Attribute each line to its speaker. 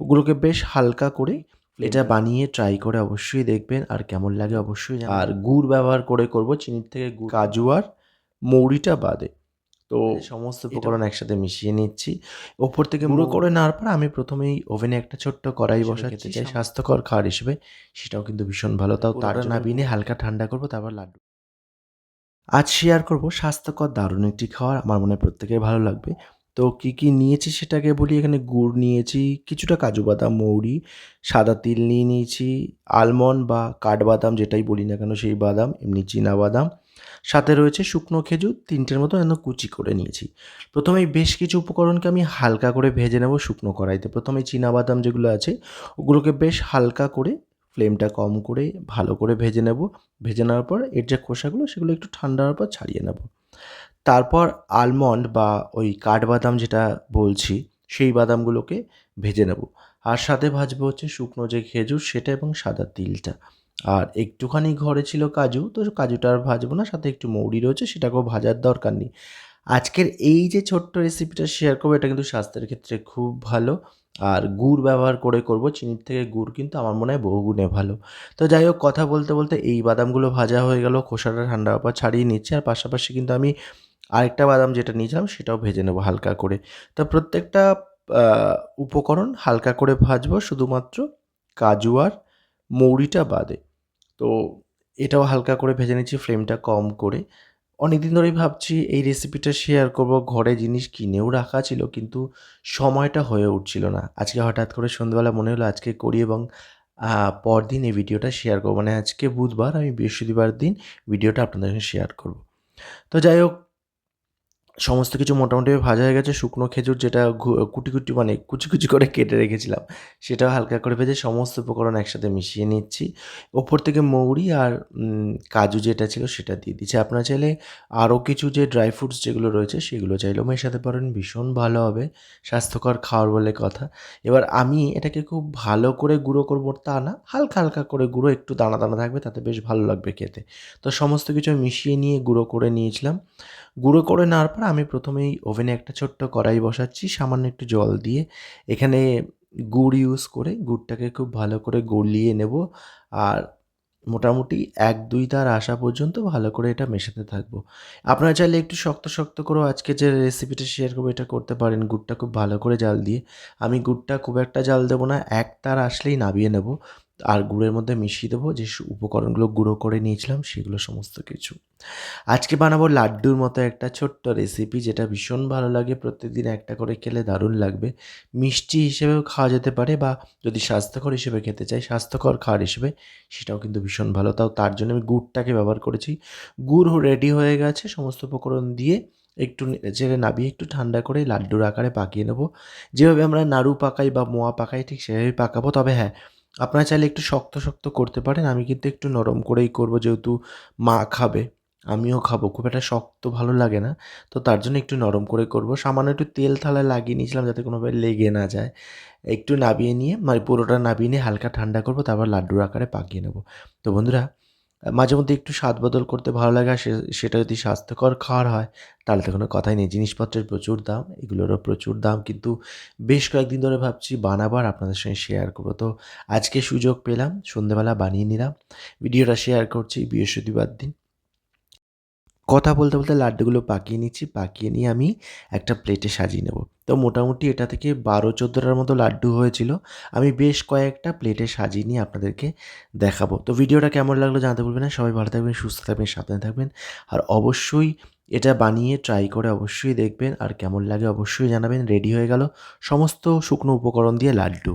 Speaker 1: ওগুলোকে বেশ হালকা করে এটা বানিয়ে ট্রাই করে অবশ্যই দেখবেন। আর কেমন লাগে অবশ্যই আর গুড় ব্যবহার করে করব চিনির থেকে গুড়। কাজু আর মৌরিটা বাদে। তো সমস্ত উপকরণ একসাথে মিশিয়ে নিচ্ছি। ওপর থেকে গুঁড়ো করে নেওয়ার পর আমি প্রথমেই ওভেনে একটা ছোট্ট কড়াই বসাচ্ছি চাই স্বাস্থ্যকর খাবার হিসেবে। সেটাও কিন্তু ভীষণ ভালো। তাও তার নাবিনে হালকা ঠান্ডা করব তারপর লাড্ডু। আজ শেয়ার করব। স্বাস্থ্যকর দারুণ একটি খাবার আমার মনে হয় প্রত্যেকের ভালো লাগবে। তো কি কি নিয়েছি সেটাকে বলি, এখানে গুড় নিয়েছি, কিছুটা কাজু বাদাম, মৌরি, সাদা তিল নিয়ে নিয়েছি, আলমন্ড বা কাঠবাদাম যেটাই বলি না কেন সেই বাদাম, এমনি চীনা বাদাম। সাথে রয়েছে শুকনো খেজুর, তিনটের মতো যেন কুচি করে নিয়েছি। প্রথমেই বেশ কিছু উপকরণকে আমি হালকা করে ভেজে নেব শুকনো কড়াইতে। প্রথমে চীনা বাদাম যেগুলো আছে, ওগুলোকে বেশ হালকা করে ফ্লেমটা কম করে ভালো করে ভেজে নেব। ভেজে নেওয়ার পর এর যে খোসাগুলো, সেগুলো একটু ঠান্ডা হওয়ার পর ছাড়িয়ে নেব। তারপর আলমন্ড বা ওই কাঠবাদাম যেটা বলছি, সেই বাদামগুলোকে ভেজে নেব। আর সাথে ভাজবো হচ্ছে শুকনো যে খেজুর, সেটা এবং সাদা তিলটা। আর একটুখানি ঘরে ছিল কাজু, তো কাজুটা আর ভাজবো না, সাথে একটু মৌরি রয়েছে, সেটাকেও ভাজার দরকার নেই। আজকের এই যে ছোট্ট রেসিপিটা শেয়ার করব, এটা কিন্তু স্বাস্থ্যের ক্ষেত্রে খুব ভালো। আর গুড় ব্যবহার করে করব চিনির থেকে গুড় কিন্তু আমার মনে হয় বহুগুণে ভালো। তো যাই হোক, কথা বলতে বলতে এই বাদামগুলো ভাজা হয়ে গেল, খোসাটা ঠান্ডা হওয়ার পর ছাড়িয়ে নিচ্ছি। আর পাশাপাশি কিন্তু আমি আরেকটা বাদাম যেটা নিয়েছিলাম সেটাও ভেজে নেব হালকা করে। তো প্রত্যেকটা উপকরণ হালকা করে ভাজবো শুধুমাত্র কাজু আর মৌরিটা বাদে। তো এটাও হালকা করে ভেজে নিচ্ছি, ফ্লেমটা কম করে। অনেক দিন ধরেই ভাবছি এই রেসিপিটা শেয়ার করব, ঘরে জিনিস কিনেও রাখা ছিল কিন্তু সময়টা হয়ে উঠছিল না। আজকে হঠাৎ করে সন্ধ্যাবেলা মনে হলো আজকে করি এবং পরদিন এই ভিডিওটা শেয়ার করব। মানে আজকে বুধবার, আমি বৃহস্পতিবার দিন ভিডিওটা আপনাদের সঙ্গে শেয়ার করব। তো যাই হোক সমস্ত কিছু মোটামুটি ভাজা হয়ে গেছে। শুকনো খেজুর যেটা কুটি কুটি মানে কুচি কুচি করে কেটে রেখেছিলাম, সেটাও হালকা করে ভেজে সমস্ত উপকরণ একসাথে মিশিয়ে নিচ্ছি। ওপর থেকে মৌরি আর কাজু যেটা ছিল সেটা দিয়ে দিচ্ছি। আপনারা চাইলে আরও কিছু যে ড্রাই ফ্রুটস যেগুলো রয়েছে, সেগুলো চাইলেও মেশাতে পারেন। ভীষণ ভালো হবে, স্বাস্থ্যকর খাওয়ার বলে কথা। এবার আমি এটাকে খুব ভালো করে গুঁড়ো করব তা না, হালকা হালকা করে গুঁড়ো, একটু দানা দানা থাকবে, তাতে বেশ ভালো লাগবে খেতে। তো সমস্ত কিছু মিশিয়ে নিয়ে গুঁড়ো করে নিয়েছিলাম। গুঁড়ো করে নেওয়ার পর আমি প্রথমেই ওভেনে একটা ছোট্ট কড়াই বসাচ্ছি, সামান্য একটু জল দিয়ে। এখানে গুড় ইউজ করে গুড়টাকে খুব ভালো করে গলিয়ে নেব আর মোটামুটি এক, দুই তার আসা পর্যন্ত ভালো করে এটা মেশাতে থাকব। আপনারা চাইলে একটু শক্ত শক্ত করেও আজকে যে রেসিপিটা শেয়ার করব এটা করতে পারেন, গুড়টা খুব ভালো করে জাল দিয়ে। আমি গুড়টা খুব একটা জাল দেবো না, এক তার আসলেই নাবিয়ে নেব। আর গুড়ের মধ্যে মিশিয়ে দেবো, যে উপকরণগুলো গুঁড়ো করে নিয়েছিলাম, সেগুলো সমস্ত কিছু। আজকে বানাবো লাড্ডুর মতো একটা ছোট্ট রেসিপি যেটা ভীষণ ভালো লাগে। প্রত্যেকদিন একটা করে খেলে দারুণ লাগবে। মিষ্টি হিসেবেও খাওয়া যেতে পারে, বা যদি স্বাস্থ্যকর হিসেবে খেতে চাই, স্বাস্থ্যকর খাওয়ার হিসেবে, সেটাও কিন্তু ভীষণ ভালো। তাও তার জন্য আমি গুড়টাকে ব্যবহার করেছি। গুড় রেডি হয়ে গেছে, সমস্ত উপকরণ দিয়ে একটু ছেড়ে নাবিয়ে একটু ঠান্ডা করে লাড্ডুর আকারে পাকিয়ে নেব। যেভাবে আমরা নাড়ু পাকাই বা মোয়া পাকাই, ঠিক সেভাবেই পাকাবো। তবে হ্যাঁ আপনারা চাইলে একটু শক্ত শক্ত করতে পারেন, আমি কিন্তু একটু নরম করেই করব যেহেতু মা খাবে, আমিও খাব, খুব একটা শক্ত ভালো লাগে না। তো তার জন্য একটু নরম করে করব, সামান্য একটু তেল থালায় লাগিয়ে নিয়েছিলাম যাতে কোনোভাবে লেগে না যায়। একটু নাবিয়ে নিয়ে মানে পুরোটা নাবিয়ে নিয়ে হালকা ঠান্ডা করব, তারপর লাড্ডুর আকারে পাকিয়ে নেব। তো বন্ধুরা মাঝে মধ্যে একটু স্বাদ বদল করতে ভালো লাগে আর সেটা যদি স্বাস্থ্যকর খাওয়ার হয়, তাহলে তো কোনো কথাই নেই। জিনিসপত্রের প্রচুর দাম, এগুলোরও প্রচুর দাম। কিন্তু বেশ কয়েকদিন ধরে ভাবছি বানাবার, আপনাদের সঙ্গে শেয়ার করব। তো আজকে সুযোগ পেলাম, সন্ধেবেলা বানিয়ে নিলাম। ভিডিওটা শেয়ার করছি, বৃহস্পতিবার দিন। কথা বলতে বলতে লাড্ডুগুলো পাকিয়ে নিচ্ছি, পাকিয়ে নিয়ে আমি একটা প্লেটে সাজিয়ে নেব। তো মোটামুটি এটা থেকে বারো, চোদ্দোটার মতো লাড্ডু হয়েছিল। আমি বেশ কয়েকটা প্লেটে সাজিয়ে নিয়ে আপনাদেরকে দেখাবো। তো ভিডিওটা কেমন লাগল জানতে বলবেন না। সবাই ভালো থাকবেন, সুস্থ থাকবেন, সাবধানে থাকবেন। আর অবশ্যই এটা বানিয়ে ট্রাই করে অবশ্যই দেখবেন। আর কেমন লাগে অবশ্যই জানাবেন। রেডি হয়ে গেল সমস্ত শুকনো উপকরণ দিয়ে লাড্ডু।